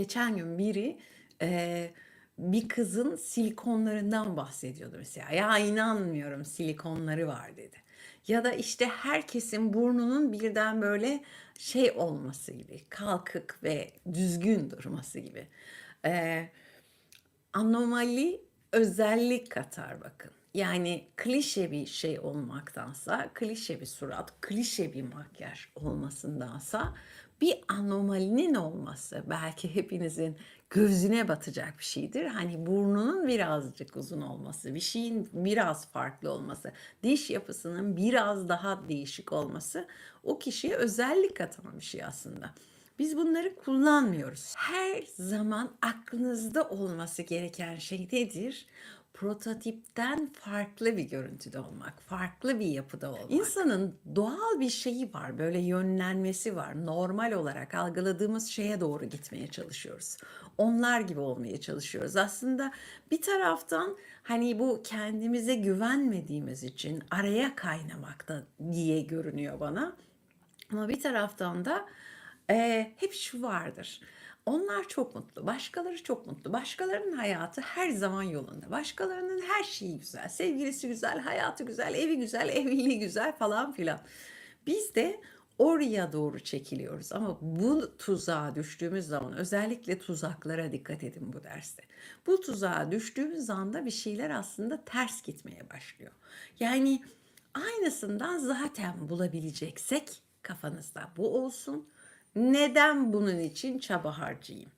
Geçen gün biri eee, bir kızın silikonlarından bahsediyordu mesela. Ya inanmıyorum silikonları var dedi. Ya da işte herkesin burnunun birden böyle şey olması gibi, kalkık ve düzgün durması gibi. Eee, anomali özellik katar bakın. Yani klişe bir şey olmaktansa, klişe bir surat, klişe bir makyaj olmasındansa bir anomalinin olması belki hepinizin gözüne batacak bir şeydir. Hani burnunun birazcık uzun olması, bir şeyin biraz farklı olması, diş yapısının biraz daha değişik olması o kişiye özellik katan bir şey aslında. Biz bunları kullanmıyoruz. Her zaman aklınızda olması gereken şey nedir? Prototipten farklı bir görüntüde olmak, farklı bir yapıda olmak. İnsanın doğal bir şeyi var, böyle yönlenmesi var. Normal olarak algıladığımız şeye doğru gitmeye çalışıyoruz. Onlar gibi olmaya çalışıyoruz. Aslında bir taraftan hani bu kendimize güvenmediğimiz için araya kaynamakta diye görünüyor bana. Ama bir taraftan da eee, hep şu vardır. Onlar çok mutlu, başkaları çok mutlu. Başkalarının hayatı her zaman yolunda. Başkalarının her şeyi güzel, sevgilisi güzel, hayatı güzel, evi güzel, evliliği güzel falan filan. Biz de oraya doğru çekiliyoruz. Ama bu tuzağa düştüğümüz zaman özellikle tuzaklara dikkat edin bu derste. Bu tuzağa düştüğümüz anda bir şeyler aslında ters gitmeye başlıyor. Yani aynısından zaten bulabileceksek kafanızda bu olsun. Neden bunun için çaba harcayayım?